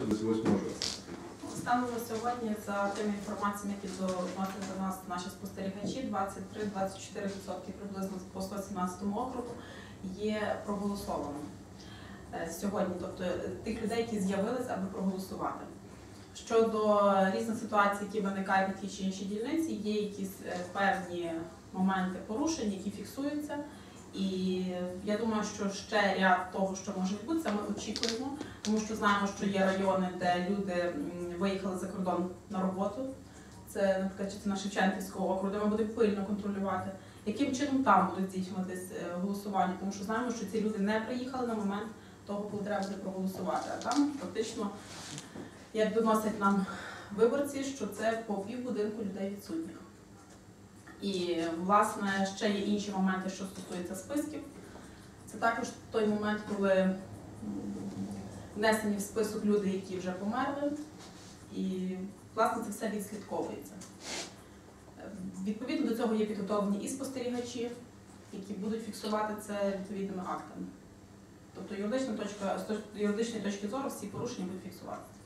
28. Станом на сьогодні, за тими інформаціями, які доносять до нас наші спостерігачі, 23-24% приблизно по 117 округу є проголосованими е, сьогодні, тобто тих людей, які з'явились, аби проголосувати. Щодо різних ситуацій, які виникають на тій чи іншій дільниці, є якісь е, певні моменти порушень, які фіксуються. І я думаю, що ще ряд того, що може відбутися, ми очікуємо, тому що знаємо, що є райони, де люди виїхали за кордон на роботу. Це, наприклад, частина Шевченківського округу, де ми будемо пильно контролювати, яким чином там будуть здійснюватись е, голосування, тому що знаємо, що ці люди не приїхали на момент того, коли треба буде проголосувати. А там фактично, як доносять нам виборці, що це по півбудинку людей відсутніх. І власне ще є інші моменти, що стосуються списків. Це також той момент, коли внесені в список люди, які вже померли, і власне це все відслідковується. Відповідно до цього є підготовлені і спостерігачі, які будуть фіксувати це відповідними актами. Тобто юридична точка, з юридичної точки зору всі порушення будуть фіксуватися.